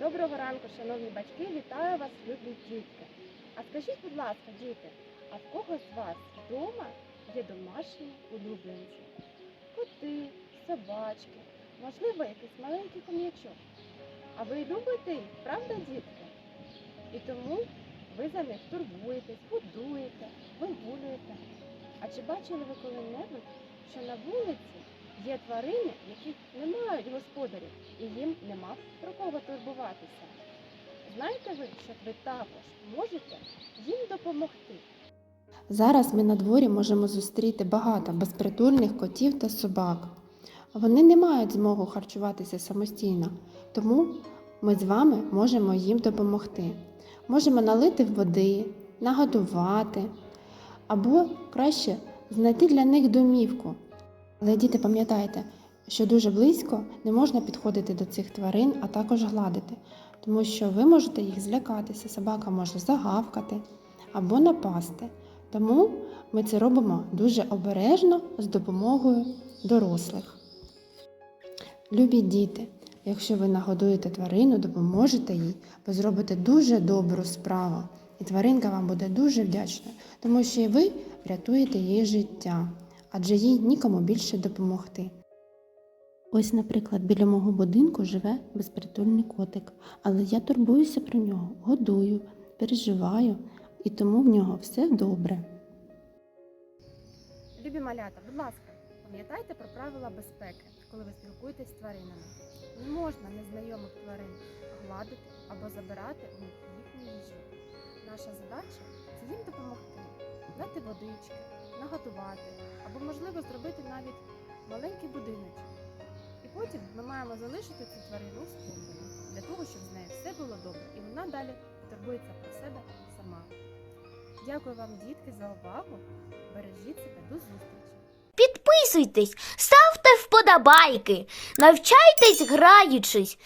Доброго ранку, шановні батьки, вітаю вас, любі дітки. А скажіть, будь ласка, діти, а в кого з вас вдома є домашні улюбленці? Коти, собачки, можливо, якийсь маленький хом'ячок. А ви любите їх, правда, дітки? І тому ви за них турбуєтесь, годуєте, вигулюєте. А чи бачили ви коли-небудь, що на вулиці є тварини, які не мають господарів, і їм нема про кого турбуватися? Знаєте ви, що ви також можете їм допомогти? Зараз ми на дворі можемо зустріти багато безпритульних котів та собак. Вони не мають змогу харчуватися самостійно, тому ми з вами можемо їм допомогти. Можемо налити води, нагодувати або краще знайти для них домівку. Але діти, пам'ятайте, що дуже близько не можна підходити до цих тварин, а також гладити, тому що ви можете їх злякатися, собака може загавкати або напасти. Тому ми це робимо дуже обережно з допомогою дорослих. Любі діти, якщо ви нагодуєте тварину, допоможете їй, ви зробите дуже добру справу. І тваринка вам буде дуже вдячна, тому що і ви врятуєте її життя, адже їй нікому більше допомогти. Ось, наприклад, біля мого будинку живе безпритульний котик, але я турбуюся про нього, годую, переживаю, і тому в нього все добре. Любі малята, будь ласка, пам'ятайте про правила безпеки, коли ви спілкуєтесь з тваринами. Не можна незнайомих тварин гладити або забирати у них їхню їжу. Наша задача це їм допомогти, дати водички, наготувати або, можливо, зробити навіть маленький будиночок. І потім ми маємо залишити цю тварину у спокої, для того, щоб з нею все було добре і вона далі турбується про себе сама. Дякую вам, дітки, за увагу. Бережіть себе до зустрічі! Підписуйтесь, ставте вподобайки, навчайтесь граючись